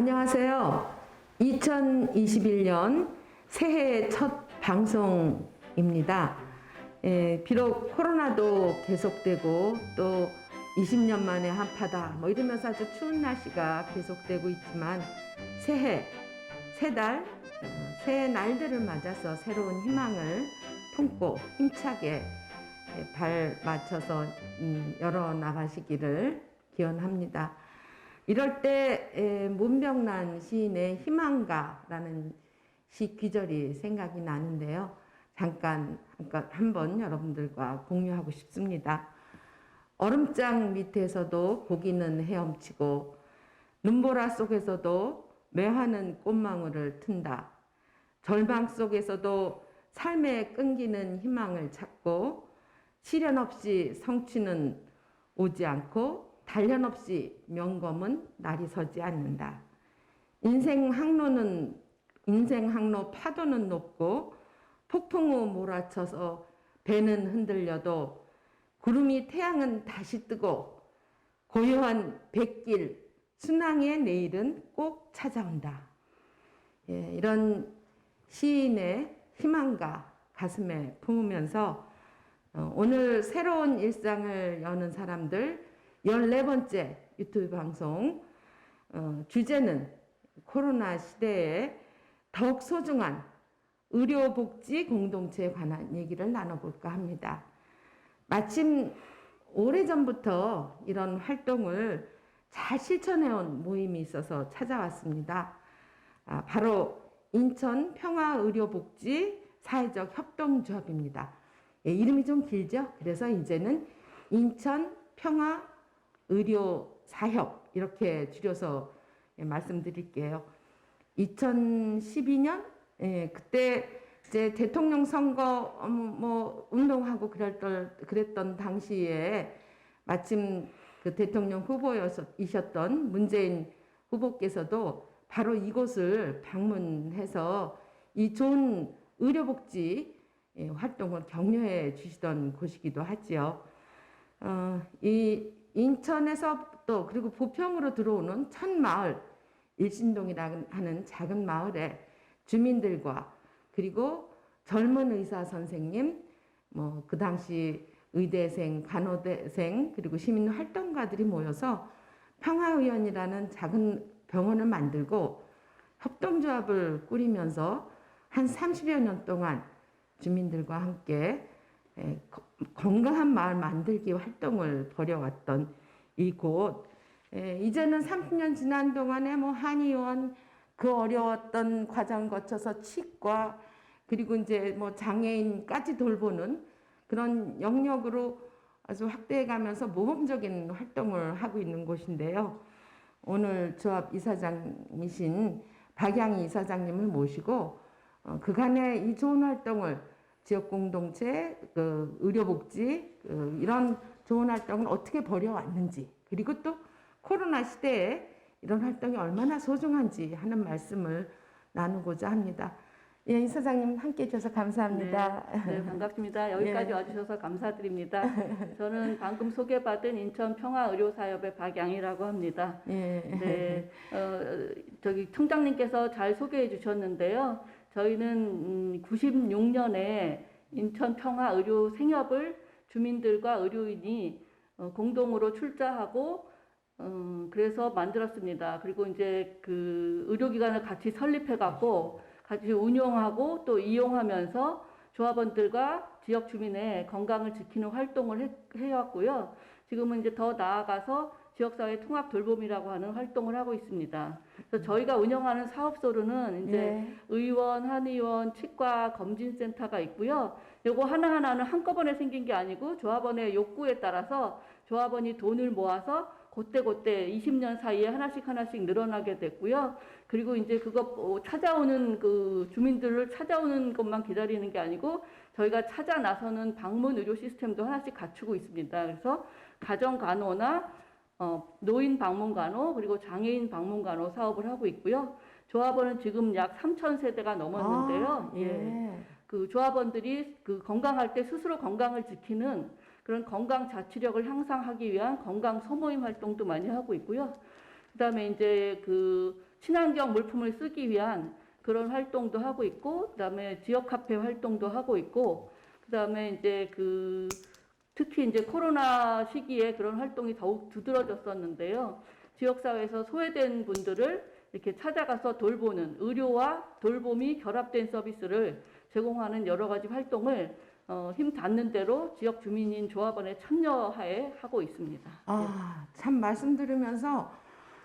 안녕하세요. 2021년 새해 첫 방송입니다. 예, 비록 코로나도 계속되고 또 20년 만에 한파다 뭐 이러면서 아주 추운 날씨가 계속되고 있지만 새해 새달 어, 새해 날들을 맞아서 새로운 희망을 품고 힘차게 예, 발 맞춰서 음, 열어 나가시기를 기원합니다. 이럴 때 에, 문병란 시인의 희망가라는 시 귀절이 생각이 나는데요. 잠깐 한번 여러분들과 공유하고 싶습니다. 얼음장 밑에서도 고기는 헤엄치고 눈보라 속에서도 매화는 꽃망울을 튼다. 절망 속에서도 삶에 끈기는 희망을 찾고 시련 없이 성취는 오지 않고 단련 없이 명검은 날이 서지 않는다. 인생 항로는 인생 항로 파도는 높고 폭풍 우 몰아쳐서 배는 흔들려도 구름이 태양은 다시 뜨고 고요한 백길 순항의 내일은 꼭 찾아온다. 예, 이런 시인의 희망과 가슴에 품으면서 어, 오늘 새로운 일상을 여는 사람들 14번째 유튜브 방송 어, 주제는 코로나 시대에 더욱 소중한 의료복지 공동체에 관한 얘기를 나눠볼까 합니다. 마침 오래전부터 이런 활동을 잘 실천해온 모임이 있어서 찾아왔습니다. 아, 바로 인천 평화의료복지 사회적 협동조합입니다. 예, 이름이 좀 길죠? 그래서 이제는 인천 평화 의료 사협 이렇게 줄여서 예, 말씀드릴게요. 2012년 예, 그때 이제 대통령 선거 어, 뭐 운동하고 그랬던 그랬던 당시에 마침 그 대통령 후보이셨던 문재인 후보께서도 바로 이곳을 방문해서 이 좋은 의료복지 예, 활동을 격려해 주시던 곳이기도 하지요. 어, 이 인천에서 또 그리고 부평으로 들어오는 첫 마을 일신동이라는 하는 작은 마을에 주민들과 그리고 젊은 의사 선생님 뭐 그 당시 의대생, 간호대생 그리고 시민 활동가들이 모여서 평화의원이라는 작은 병원을 만들고 협동조합을 꾸리면서 한 30여 년 동안 주민들과 함께 건강한 마을 만들기 활동을 벌여왔던 이곳 에, 이제는 30년 지난 동안에 뭐 한의원 그 어려웠던 과정 거쳐서 치과 그리고 이제 뭐 장애인까지 돌보는 그런 영역으로 아주 확대해 가면서 모범적인 활동을 하고 있는 곳인데요. 오늘 조합 이사장이신 박양희 이사장님을 모시고 어, 그간의 이 좋은 활동을 지역 공동체, 그 의료복지 그 이런 좋은 활동을 어떻게 벌여왔는지 그리고 또 코로나 시대에 이런 활동이 얼마나 소중한지 하는 말씀을 나누고자 합니다. 예, 이 사장님 함께 해주셔서 감사합니다. 네, 반갑습니다. 여기까지 예. 와주셔서 감사드립니다. 저는 방금 소개받은 인천 평화의료사협의 박양이라고 합니다. 예. 네, 어, 저기 청장님께서 잘 소개해 주셨는데요. 저희는 음, 96년에 인천 평화 의료 생협을 주민들과 의료인이 어, 공동으로 출자하고 음, 그래서 만들었습니다. 그리고 이제 그 의료기관을 같이 설립해 갖고 같이 운영하고 또 이용하면서 조합원들과 지역 주민의 건강을 지키는 활동을 해, 해왔고요. 지금은 이제 더 나아가서 지역사회 통합 돌봄이라고 하는 활동을 하고 있습니다. 그래서 저희가 운영하는 사업소로는 이제 예. 의원, 한의원, 치과, 검진센터가 있고요. 요거 하나하나는 한꺼번에 생긴 게 아니고 조합원의 욕구에 따라서 조합원이 돈을 모아서 그때 그때 20년 사이에 하나씩 하나씩 늘어나게 됐고요. 그리고 이제 그거 어, 찾아오는 그 주민들을 찾아오는 것만 기다리는 게 아니고 저희가 찾아 나서는 방문 의료 시스템도 하나씩 갖추고 있습니다. 그래서 가정 간호나 어, 노인 방문 간호 그리고 장애인 방문 간호 사업을 하고 있고요. 조합원은 지금 약 3천 세대가 넘었는데요. 아, 예. 예. 그 조합원들이 그 건강할 때 스스로 건강을 지키는 그런 건강 자치력을 향상하기 위한 건강 소모임 활동도 많이 하고 있고요. 그다음에 이제 그 친환경 물품을 쓰기 위한 그런 활동도 하고 있고 그다음에 지역 카페 활동도 하고 있고 그다음에 이제 그 특히 이제 코로나 시기에 그런 활동이 더욱 두드러졌었는데요. 지역 사회에서 소외된 분들을 이렇게 찾아가서 돌보는 의료와 돌봄이 결합된 서비스를 제공하는 여러 가지 활동을 어, 힘 닿는 대로 지역 주민인 조합원의 참여하에 하고 있습니다. 아, 참 말씀 들으면서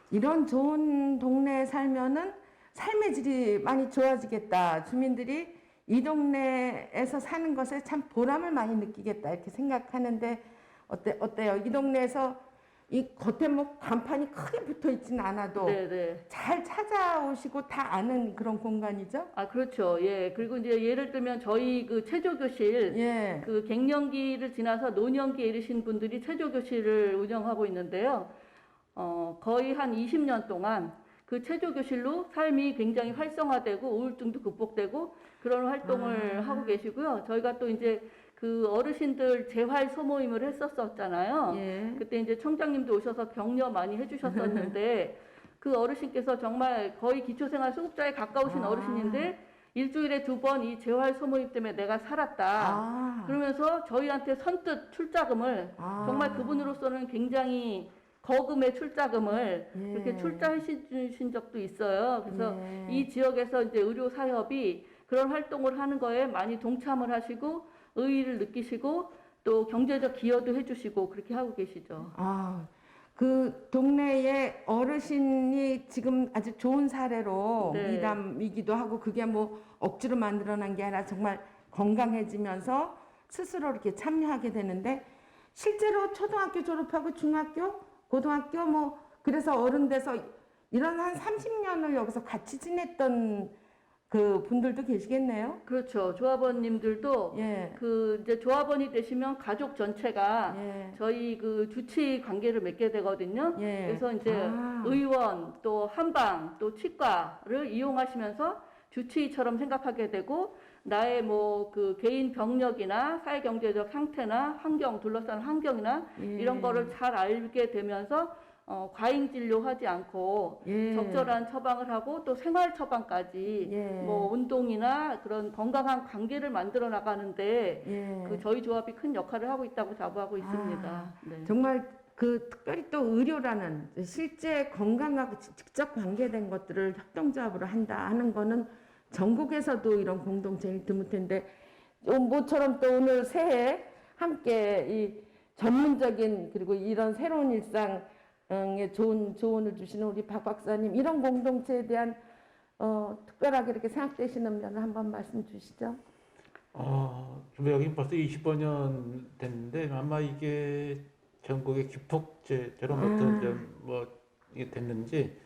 이런 좋은 동네에 살면은 삶의 질이 많이 좋아지겠다. 주민들이 이 동네에서 사는 것에 참 보람을 많이 느끼겠다. 이렇게 생각하는데 어때 어때요? 이 동네에서 이 겉에 뭐 간판이 크게 붙어 있지는 않아도 네, 네. 잘 찾아오시고 다 아는 그런 공간이죠? 아, 그렇죠. 예. 그리고 이제 예를 들면 저희 그 체조 교실 예. 그 갱년기를 지나서 노년기에 이르신 분들이 체조 교실을 운영하고 있는데요. 어, 거의 한 20년 동안 그 체조 교실로 삶이 굉장히 활성화되고 우울증도 극복되고 그런 활동을 아. 하고 계시고요. 저희가 또 이제 그 어르신들 재활 소모임을 했었었잖아요. 예. 그때 이제 청장님도 오셔서 격려 많이 해주셨었는데 그 어르신께서 정말 거의 기초생활 수급자에 가까우신 아. 어르신인데 일주일에 두 번 이 재활 소모임 때문에 내가 살았다. 아. 그러면서 저희한테 선뜻 출자금을 아. 정말 그분으로서는 굉장히 거금의 출자금을 예. 그렇게 출자해 주신 적도 있어요. 그래서 예. 이 지역에서 이제 의료 사협이 그런 활동을 하는 거에 많이 동참을 하시고 의의를 느끼시고 또 경제적 기여도 해주시고 그렇게 하고 계시죠. 아, 그 동네의 어르신이 지금 아주 좋은 사례로 네. 미담이기도 하고 그게 뭐 억지로 만들어낸 게 아니라 정말 건강해지면서 스스로 이렇게 참여하게 되는데 실제로 초등학교 졸업하고 중학교, 고등학교 뭐 그래서 어른 돼서 이런 한 30년을 여기서 같이 지냈던 그 분들도 계시겠네요. 그렇죠. 조합원님들도 예. 그 이제 조합원이 되시면 가족 전체가 예. 저희 그 주치 관계를 맺게 되거든요. 예. 그래서 이제 아. 의원 또 한방 또 치과를 이용하시면서 주치의처럼 생각하게 되고 나의 뭐 그 개인 병력이나 사회 경제적 상태나 환경 둘러싼 환경이나 예. 이런 거를 잘 알게 되면서 어, 과잉 진료하지 않고 예. 적절한 처방을 하고 또 생활 처방까지 예. 뭐 운동이나 그런 건강한 관계를 만들어 나가는데 예. 그 저희 조합이 큰 역할을 하고 있다고 자부하고 있습니다. 아, 네. 정말 그 특별히 또 의료라는 실제 건강하고 직- 직접 관계된 것들을 협동조합으로 한다 하는 거는 전국에서도 이런 공동체를 드물 텐데 어, 모처럼 또 오늘 새해 함께 이 전문적인 그리고 이런 새로운 일상에 좋은 조언을 주시는 우리 박 박사님 이런 공동체에 대한 어, 특별하게 이렇게 생각되시는 면을 한번 말씀 주시죠. 어, 좀 여기 벌써 25년 됐는데 아마 이게 전국의 기폭제처럼 아. 어떤 좀뭐 이게 됐는지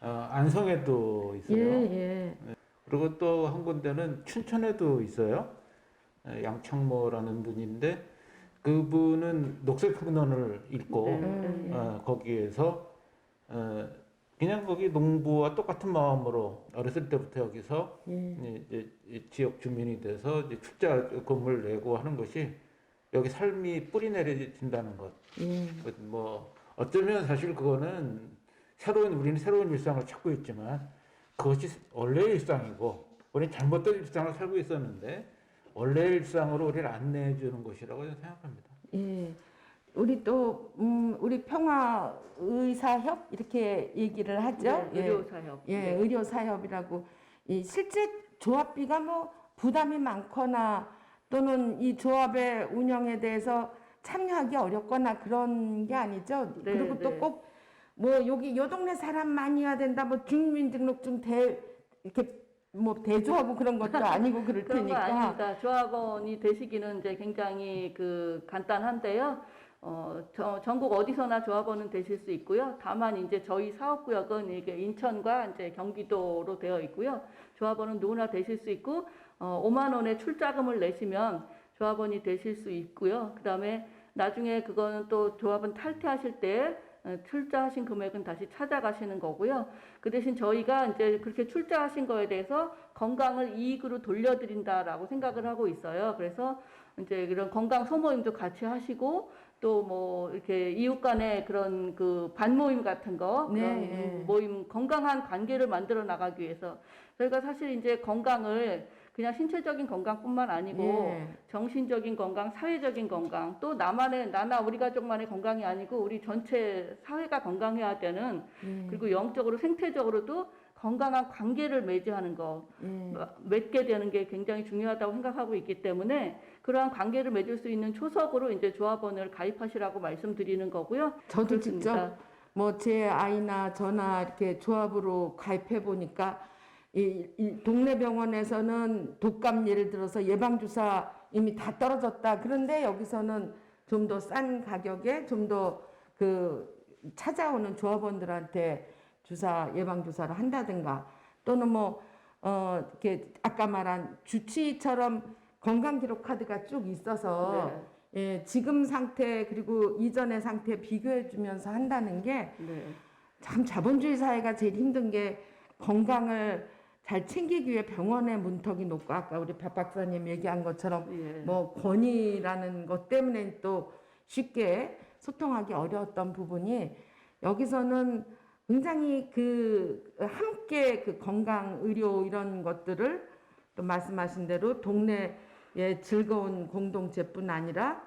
어, 안성에도 예, 있어요. 예. 그리고 또 한 군데는 춘천에도 있어요. 에, 양창모라는 분인데 그분은 녹색풍년을 읽고 네. 어, 거기에서 어, 그냥 거기 농부와 똑같은 마음으로 어렸을 때부터 여기서 예. 이제 이 지역 주민이 돼서 이제 출자금을 내고 하는 것이 여기 삶이 뿌리 내려진다는 것. 예. 그뭐 어쩌면 사실 그거는 새로운 우리는 새로운 일상을 찾고 있지만 그것이 원래의 일상이고 우리는 잘못된 일상을 살고 있었는데 원래의 일상으로 우리를 안내해 주는 것이라고 저는 생각합니다. 예. 우리 또, 음, 우리 평화의사협 이렇게 얘기를 하죠. 네, 의료사협. 예, 네. 의료사협이라고. 이 실제 조합비가 뭐 부담이 많거나 또는 이 조합의 운영에 대해서 참여하기 어렵거나 그런 게 아니죠. 네, 그리고 네. 또꼭 뭐 여기 요 동네 사람 많이 해야 된다. 뭐 주민등록증 대 이렇게 뭐 대조하고 그런 것도 아니고 그럴 그런 거 테니까. 아닙니다. 조합원이 되시기는 이제 굉장히 그 간단한데요. 어, 저- 전국 어디서나 조합원은 되실 수 있고요. 다만 이제 저희 사업구역은 이게 인천과 이제 경기도로 되어 있고요. 조합원은 누구나 되실 수 있고 어, 5만 원의 출자금을 내시면 조합원이 되실 수 있고요. 그 다음에 나중에 그거는 또 조합원 탈퇴하실 때 어, 출자하신 금액은 다시 찾아가시는 거고요. 그 대신 저희가 이제 그렇게 출자하신 거에 대해서 건강을 이익으로 돌려드린다라고 생각을 하고 있어요. 그래서 이제 이런 건강 소모임도 같이 하시고 또 뭐 이렇게 이웃 간의 그런 그 반모임 같은 거 네, 그런 예. 모임 건강한 관계를 만들어 나가기 위해서 저희가 사실 이제 건강을 그냥 신체적인 건강뿐만 아니고 예. 정신적인 건강, 사회적인 건강, 또 나만의 나나 우리 가족만의 건강이 아니고 우리 전체 사회가 건강해야 되는 예. 그리고 영적으로 생태적으로도 건강한 관계를 맺어하는 거 예. 맺게 되는 게 굉장히 중요하다고 생각하고 있기 때문에 그러한 관계를 맺을 수 있는 초석으로 이제 조합원을 가입하시라고 말씀드리는 거고요. 저도 그렇습니다. 직접 뭐 제 아이나 저나 이렇게 조합으로 가입해 보니까 이, 이 동네 병원에서는 독감 예를 들어서 예방 주사 이미 다 떨어졌다. 그런데 여기서는 좀 더 싼 가격에 좀 더 그 찾아오는 조합원들한테 주사 예방 주사를 한다든가 또는 뭐 어 이렇게 아까 말한 주치의처럼 건강 기록 카드가 쭉 있어서 네. 예, 지금 상태 그리고 이전의 상태 비교해 주면서 한다는 게참 네. 자본주의 사회가 제일 힘든 게 건강을 잘 챙기기 위해 병원의 문턱이 높고 아까 우리 박 박사님 얘기한 것처럼 예. 뭐 권위라는 것 때문에 또 쉽게 소통하기 어려웠던 부분이 여기서는 굉장히 그 함께 그 건강 의료 이런 것들을 또 말씀하신 대로 동네의 즐거운 공동체뿐 아니라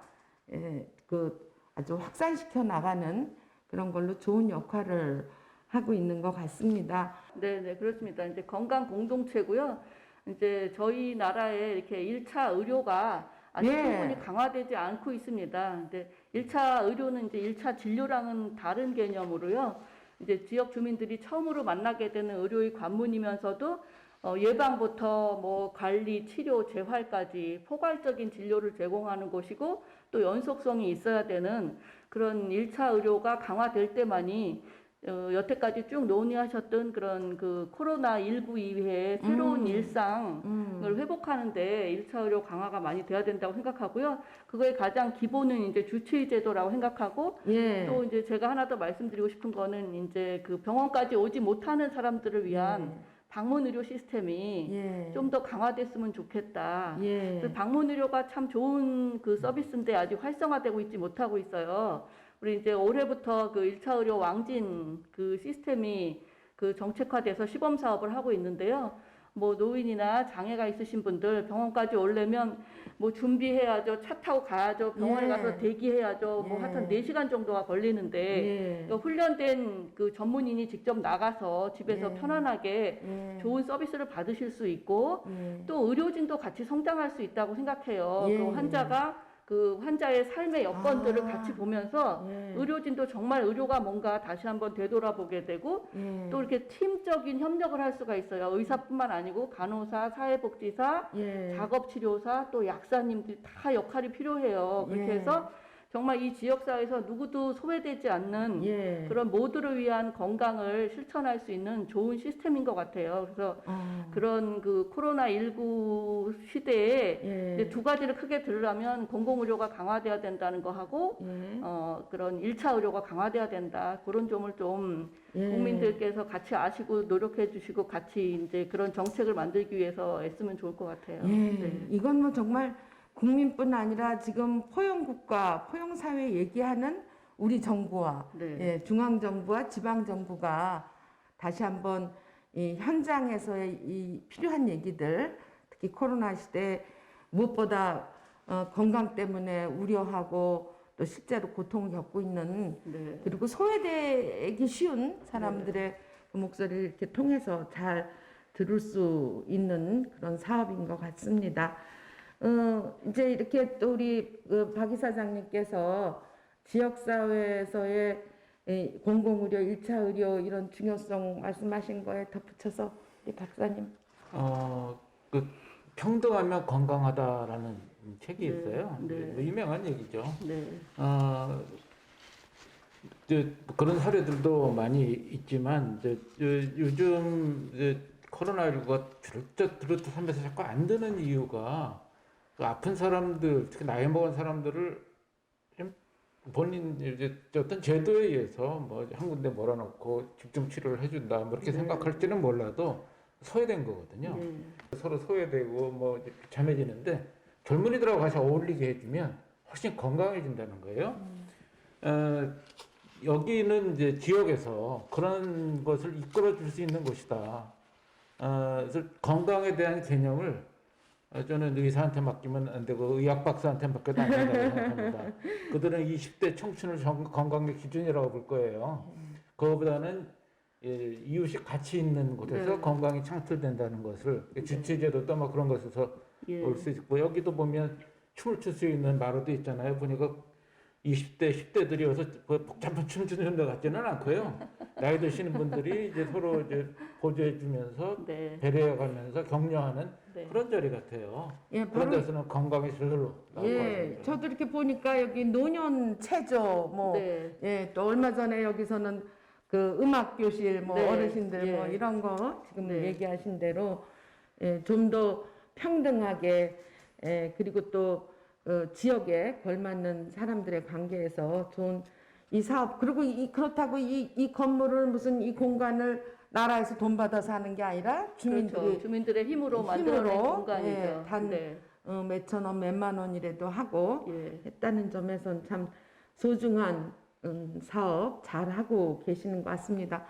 예, 그 아주 확산시켜 나가는 그런 걸로 좋은 역할을 하고 있는 것 같습니다. 네, 네, 그렇습니다. 이제 건강 공동체고요. 이제 저희 나라에 이렇게 1차 의료가 아직 예. 충분히 강화되지 않고 있습니다. 근데 1차 의료는 이제 1차 진료랑은 다른 개념으로요. 이제 지역 주민들이 처음으로 만나게 되는 의료의 관문이면서도 어, 예방부터 뭐 관리, 치료, 재활까지 포괄적인 진료를 제공하는 곳이고 또 연속성이 있어야 되는 그런 1차 의료가 강화될 때만이 어, 여태까지 쭉 논의하셨던 그런 그 코로나 19 이후에 새로운 음. 일상을 음. 회복하는데 1차 의료 강화가 많이 돼야 된다고 생각하고요. 그거의 가장 기본은 이제 주치의 제도라고 생각하고 예. 또 이제 제가 하나 더 말씀드리고 싶은 거는 이제 그 병원까지 오지 못하는 사람들을 위한 방문 의료 시스템이 예. 좀더 강화됐으면 좋겠다. 예. 그 방문 의료가 참 좋은 그 서비스인데 아직 활성화되고 있지 못하고 있어요. 우리 이제 올해부터 그 1차 의료 왕진 그 시스템이 그 정책화돼서 시범 사업을 하고 있는데요. 뭐 노인이나 장애가 있으신 분들 병원까지 오려면 뭐 준비해야죠. 차 타고 가야죠. 병원에 예. 가서 대기해야죠. 뭐 예. 하여튼 4시간 정도가 걸리는데 예. 그 훈련된 그 전문인이 직접 나가서 집에서 예. 편안하게 예. 좋은 서비스를 받으실 수 있고 예. 또 의료진도 같이 성장할 수 있다고 생각해요. 예, 그 환자가 그 환자의 삶의 여건들을 아. 같이 보면서 예. 의료진도 정말 의료가 뭔가 다시 한번 되돌아보게 되고 예. 또 이렇게 팀적인 협력을 할 수가 있어요. 의사뿐만 아니고 간호사, 사회복지사, 예. 작업치료사, 또 약사님들 다 역할이 필요해요. 그렇게 예. 해서 정말 이 지역사회에서 누구도 소외되지 않는 예. 그런 모두를 위한 건강을 실천할 수 있는 좋은 시스템인 것 같아요. 그래서 어. 그런 그 코로나 19 시대에 예. 두 가지를 크게 들으려면 공공의료가 강화돼야 된다는 거 하고 예. 어 그런 1차 의료가 강화돼야 된다 그런 점을 좀 예. 국민들께서 같이 아시고 노력해 주시고 같이 이제 그런 정책을 만들기 위해서 애쓰면 좋을 것 같아요. 예. 네. 이건 뭐 정말 국민뿐 아니라 지금 포용국가, 포용사회 얘기하는 우리 정부와 네. 예, 중앙 정부와 지방 정부가 다시 한번 이 현장에서의 이 필요한 얘기들, 특히 코로나 시대 무엇보다 어, 건강 때문에 우려하고 또 실제로 고통을 겪고 있는 네. 그리고 소외되기 쉬운 사람들의 그 목소리를 이렇게 통해서 잘 들을 수 있는 그런 사업인 것 같습니다. 어, 이제 이렇게 또 우리 그 박 이사장님께서 지역사회에서의 이 공공의료, 일차 의료 이런 중요성 말씀하신 거에 덧붙여서 우리 박사님. 어, 그 평등하면 건강하다라는 책이 네, 있어요. 네. 뭐 유명한 얘기죠. 네. 어, 그런 사례들도 많이 있지만 이제 요- 요즘 이제 코로나19가 들쩍 들었하면서 자꾸 안 되는 이유가 그 아픈 사람들, 특히 나이 먹은 사람들을 좀 본인 이제 어떤 제도에 의해서 뭐 한 군데 몰아넣고 집중 치료를 해준다 뭐 이렇게 네. 생각할지는 몰라도 소외된 거거든요. 네. 서로 소외되고 뭐 이제 비참해지는데 젊은이들하고 같이 어울리게 해주면 훨씬 건강해진다는 거예요. 어, 여기는 이제 지역에서 그런 것을 이끌어 줄 수 있는 곳이다. 어, 그래서 건강에 대한 개념을 어, 저는 의사한테 맡기면 안 되고 의학 박사한테 맡겨도 안 된다고 생각합니다. 그들은 20대 청춘을 정- 건강의 기준이라고 볼 거예요. 그거보다는 예, 이웃이 같이 있는 곳에서 네. 건강이 창출된다는 것을 주체제도 또뭐 그런 것에서 예. 올수 있고 여기도 보면 춤을 출 수 있는 마루도 있잖아요. 보니까 20대, 10대들이 와서 뭐 복잡한 춤 추는 것 같지는 않고요. 나이 드시는 분들이 이제 서로 이제 보조해 주면서 네. 배려해 가면서 격려하는 네. 그런 자리 같아요. 예, 그런 바로 데서는 건강이 절로 나올 것 예, 같습니다. 저도 이렇게 보니까 여기 노년 체조 뭐 네. 예, 또 얼마 전에 여기서는 그 음악 교실 뭐 네, 어르신들 뭐 예. 이런 거 지금 네. 얘기하신 대로 예, 좀 더 평등하게 예, 그리고 또 어, 지역에 걸맞는 사람들의 관계에서 좋은 이 사업 그리고 이 그렇다고 이, 이 건물을 무슨 이 공간을 나라에서 돈 받아서 하는 게 아니라 주민들이 그렇죠. 주민들의 힘으로 만들어낸 힘으로, 공간이죠. 예, 단- 네. 어, 몇천 원, 몇만 원이라도 하고 예. 했다는 점에선 참 소중한 음, 사업 잘 하고 계시는 것 같습니다.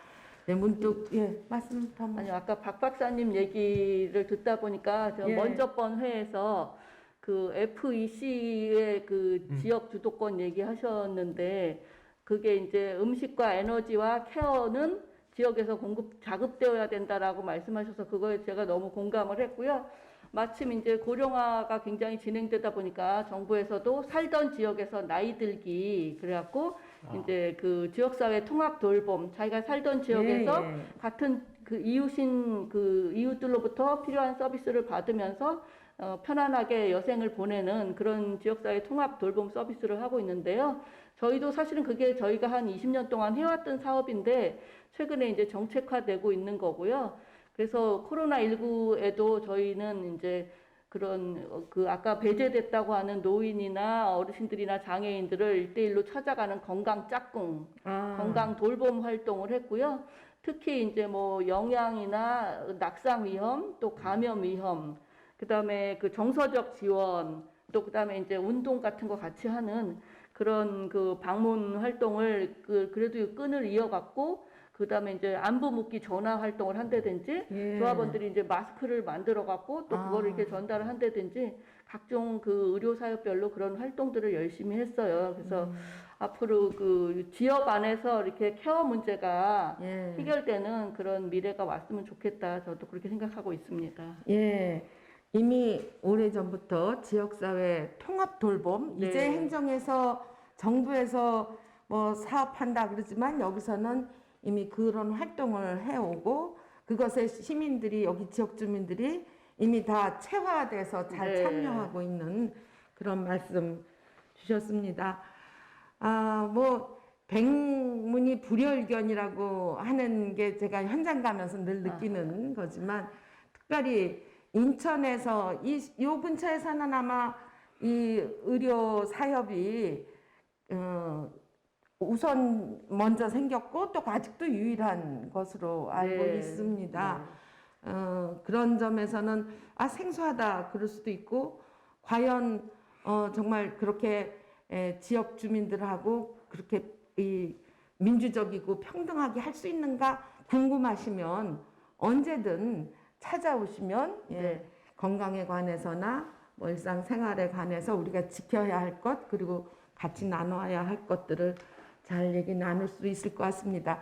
네, 문득 예 말씀 더 아니 아까 박 박사님 얘기를 듣다 보니까 저 예. 먼저 번 회에서 그 FEC의 그 음. 지역 주도권 얘기하셨는데 그게 이제 음식과 에너지와 케어는 지역에서 공급 자급되어야 된다라고 말씀하셔서 그거에 제가 너무 공감을 했고요. 마침 이제 고령화가 굉장히 진행되다 보니까 정부에서도 살던 지역에서 나이 들기 그래갖고 아. 이제 그 지역사회 통합 돌봄 자기가 살던 지역에서 예, 예. 같은 그 이웃인 그 이웃들로부터 필요한 서비스를 받으면서 어, 편안하게 여생을 보내는 그런 지역사회 통합 돌봄 서비스를 하고 있는데요. 저희도 사실은 그게 저희가 한 20년 동안 해왔던 사업인데 최근에 이제 정책화되고 있는 거고요. 그래서 코로나19에도 저희는 이제 그런 어, 그 아까 배제됐다고 하는 노인이나 어르신들이나 장애인들을 일대일로 찾아가는 건강 짝꿍 아, 건강 돌봄 활동을 했고요. 특히 이제 뭐 영양이나 낙상 위험, 또 감염 위험, 그다음에 그 정서적 지원, 또 그다음에 이제 운동 같은 거 같이 하는 그런 그 방문 활동을 그 그래도 끈을 이어갔고 그 다음에 이제 안부 묻기 전화 활동을 한다든지 예. 조합원들이 이제 마스크를 만들어 갖고 또 그거를 아. 이렇게 전달을 한다든지 각종 그 의료 사업별로 그런 활동들을 열심히 했어요. 그래서 음. 앞으로 그 지역 안에서 이렇게 케어 문제가 예. 해결되는 그런 미래가 왔으면 좋겠다. 저도 그렇게 생각하고 있습니다. 예. 이미 오래전부터 지역사회 통합 돌봄 네. 이제 행정에서 정부에서 뭐 사업한다 그러지만 여기서는 이미 그런 활동을 해오고 그것에 시민들이 여기 지역 주민들이 이미 다 체화돼서 잘 네. 참여하고 있는 그런 말씀 주셨습니다. 아, 뭐 백문이 불여일견이라고 하는 게 제가 현장 가면서 늘 느끼는 거지만 특별히 인천에서 이 요 근처에서는 아마 이 의료 사협이 어, 우선 먼저 생겼고 또 아직도 유일한 것으로 알고 네. 있습니다. 어, 그런 점에서는 아 생소하다 그럴 수도 있고 과연 어, 정말 그렇게 에, 지역 주민들하고 그렇게 이 민주적이고 평등하게 할 수 있는가 궁금하시면 언제든 찾아오시면 예, 네. 건강에 관해서나 뭐 일상생활에 관해서 우리가 지켜야 할 것 그리고 같이 나눠야 할 것들을 잘 얘기 나눌 수 있을 것 같습니다.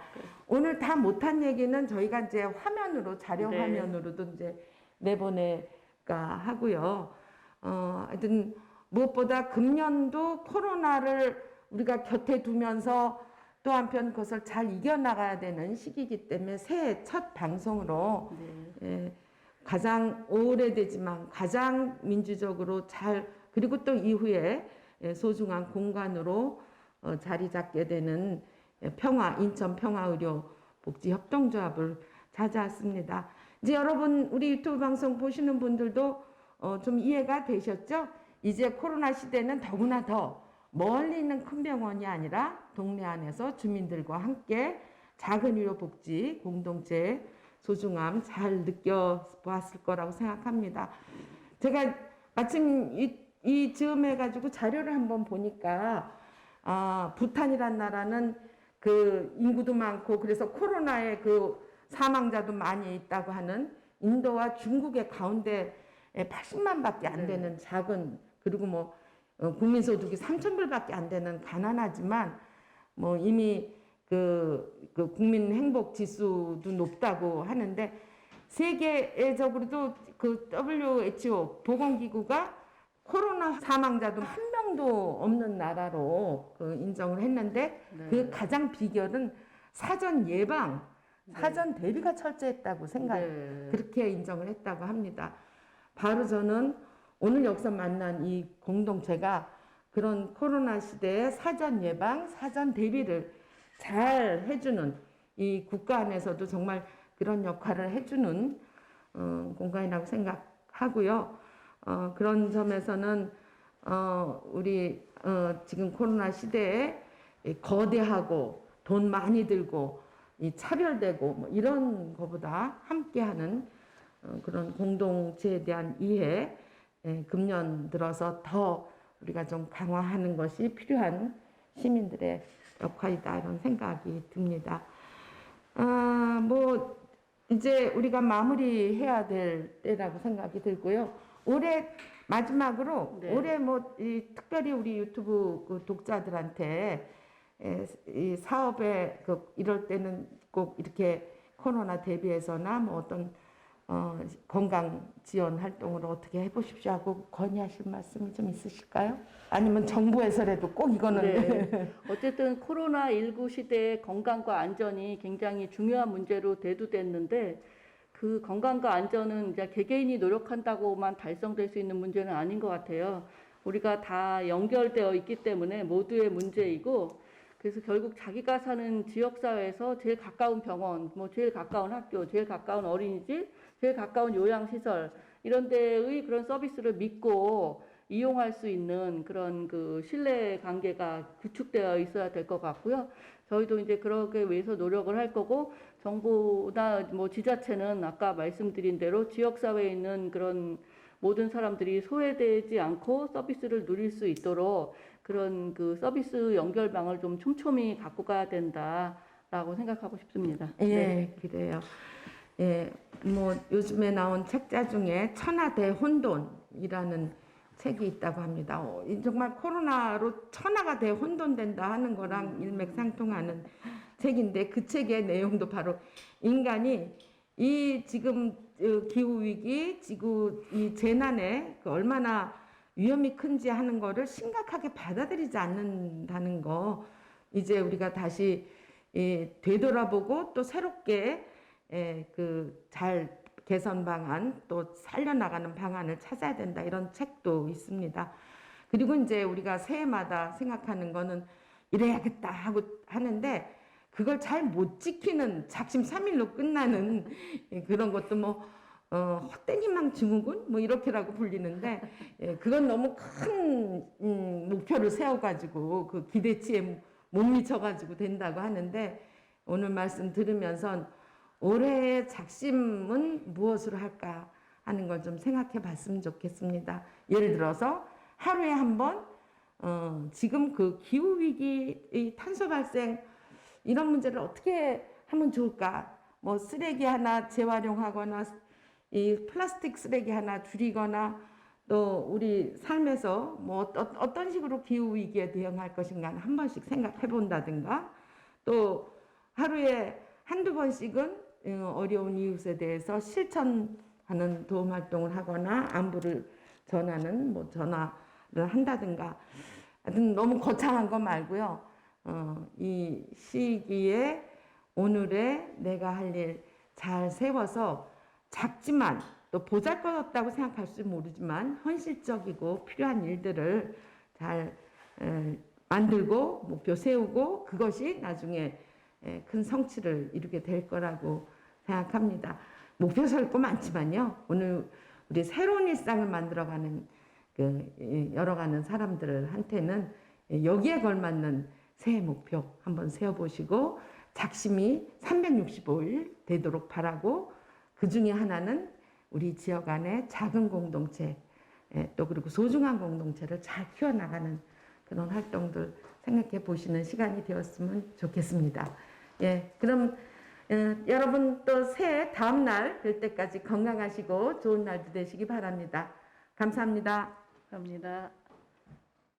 오늘 다 못한 얘기는 저희가 이제 화면으로 자료 네. 화면으로도 이제 내보낼까 하고요. 어, 하여튼 무엇보다 금년도 코로나를 우리가 곁에 두면서 또 한편 그것을 잘 이겨나가야 되는 시기이기 때문에 새해 첫 방송으로 네. 예, 가장 오래되지만 가장 민주적으로 잘 그리고 또 이후에 예, 소중한 공간으로 어, 자리 잡게 되는 예, 평화 인천 평화의료 복지협동조합을 찾아왔습니다. 이제 여러분 우리 유튜브 방송 보시는 분들도 어, 좀 이해가 되셨죠? 이제 코로나 시대는 더구나 더 멀리 있는 큰 병원이 아니라 동네 안에서 주민들과 함께 작은 의료 복지 공동체 소중함 잘 느껴보았을 거라고 생각합니다. 제가 마침 이, 이 즈음 해 가지고 자료를 한번 보니까 아, 부탄이란 나라는 그 인구도 많고 그래서 코로나의 그 사망자도 많이 있다고 하는 인도와 중국의 가운데 80만 밖에 안 네. 되는 작은 그리고 뭐 어, 국민소득이 3천 불밖에 안 되는 가난하지만 뭐 이미 그, 그 국민 행복 지수도 높다고 하는데 세계적으로도 그 WHO 보건기구가 코로나 사망자도 한 명도 없는 나라로 그 인정을 했는데 네. 그 가장 비결은 사전 예방, 네. 사전 대비가 철저했다고 생각, 네. 그렇게 인정을 했다고 합니다. 바로 저는 오늘 여기서 만난 이 공동체가 그런 코로나 시대의 사전 예방, 사전 대비를 잘 해주는 이 국가 안에서도 정말 그런 역할을 해주는 어, 공간이라고 생각하고요. 어, 그런 점에서는 어, 우리 어, 지금 코로나 시대에 이 거대하고 돈 많이 들고 이 차별되고 뭐 이런 거보다 함께하는 어, 그런 공동체에 대한 이해 예, 금년 들어서 더 우리가 좀 강화하는 것이 필요한 시민들의 역할이다 이런 생각이 듭니다. 아, 뭐 이제 우리가 마무리해야 될 때라고 생각이 들고요. 올해 마지막으로 네. 올해 뭐 이, 특별히 우리 유튜브 그 독자들한테 에, 이 사업에 그 이럴 때는 꼭 이렇게 코로나 대비해서나 뭐 어떤 어, 건강 지원 활동을 어떻게 해보십시오 하고 건의하실 말씀이 좀 있으실까요? 아니면 정부에서라도 꼭 이거는 네. 어쨌든 코로나 19 시대의 건강과 안전이 굉장히 중요한 문제로 대두됐는데 그 건강과 안전은 이제 개개인이 노력한다고만 달성될 수 있는 문제는 아닌 것 같아요. 우리가 다 연결되어 있기 때문에 모두의 문제이고 그래서 결국 자기가 사는 지역사회에서 제일 가까운 병원, 뭐 제일 가까운 학교, 제일 가까운 어린이집, 제일 가까운 요양시설 이런 데의 그런 서비스를 믿고 이용할 수 있는 그런 그 신뢰 관계가 구축되어 있어야 될 것 같고요. 저희도 이제 그러기 위해서 노력을 할 거고 정부나 뭐 지자체는 아까 말씀드린 대로 지역 사회에 있는 그런 모든 사람들이 소외되지 않고 서비스를 누릴 수 있도록 그런 그 서비스 연결망을 좀 촘촘히 갖고 가야 된다라고 생각하고 싶습니다. 예, 네. 그래요. 예, 뭐 요즘에 나온 책자 중에 천하대 혼돈이라는 책이 있다고 합니다. 어, 이 정말 코로나로 천하가 대 혼돈된다 하는 거랑 일맥상통하는 책인데 그 책의 내용도 바로 인간이 이 지금 어, 기후 위기, 지구 이 재난에 그 얼마나 위험이 큰지 하는 거를 심각하게 받아들이지 않는다는 거 이제 우리가 다시 예, 되돌아보고 또 새롭게 예, 그잘 개선 방안 또 살려나가는 방안을 찾아야 된다 이런 책도 있습니다. 그리고 이제 우리가 새해마다 생각하는 거는 이래야겠다 하고 하는데 그걸 잘 못 지키는 작심삼일로 끝나는 예, 그런 것도 뭐 어, 헛된 희망 증후군 뭐 이렇게라고 불리는데 예, 그건 너무 큰 음, 목표를 세워가지고 그 기대치에 못 미쳐가지고 된다고 하는데 오늘 말씀 들으면서 올해의 작심은 무엇으로 할까 하는 걸 좀 생각해 봤으면 좋겠습니다. 예를 들어서 하루에 한 번, 어, 지금 그 기후위기, 이 탄소 발생, 이런 문제를 어떻게 하면 좋을까? 뭐 쓰레기 하나 재활용하거나, 이 플라스틱 쓰레기 하나 줄이거나, 또 우리 삶에서 뭐 어떤, 어떤 식으로 기후 위기에 대응할 것인가 한 번씩 생각해 본다든가, 또 하루에 한두 번씩은 어, 어려운 이웃에 대해서 실천하는 도움 활동을 하거나 안부를 전하는 뭐 전화를 한다든가 하여튼 너무 거창한 거 말고요. 어, 이 시기에 오늘의 내가 할 일 잘 세워서 작지만 또 보잘것없다고 생각할지 모르지만 현실적이고 필요한 일들을 잘 에, 만들고 목표 세우고 그것이 나중에 에, 큰 성취를 이루게 될 거라고 생각합니다. 목표 설거 많지만요. 오늘 우리 새로운 일상을 만들어가는 그 이, 열어가는 사람들한테는 여기에 걸맞는 새해 목표 한번 세워보시고 작심이 365일 되도록 바라고 그 중에 하나는 우리 지역 안에 작은 공동체 에, 또 그리고 소중한 공동체를 잘 키워나가는 그런 활동들 생각해 보시는 시간이 되었으면 좋겠습니다. 예, 그럼 어, 여러분 또 새해 다음 날뵐 때까지 건강하시고 좋은 날도 되시기 바랍니다. 감사합니다. 감사합니다.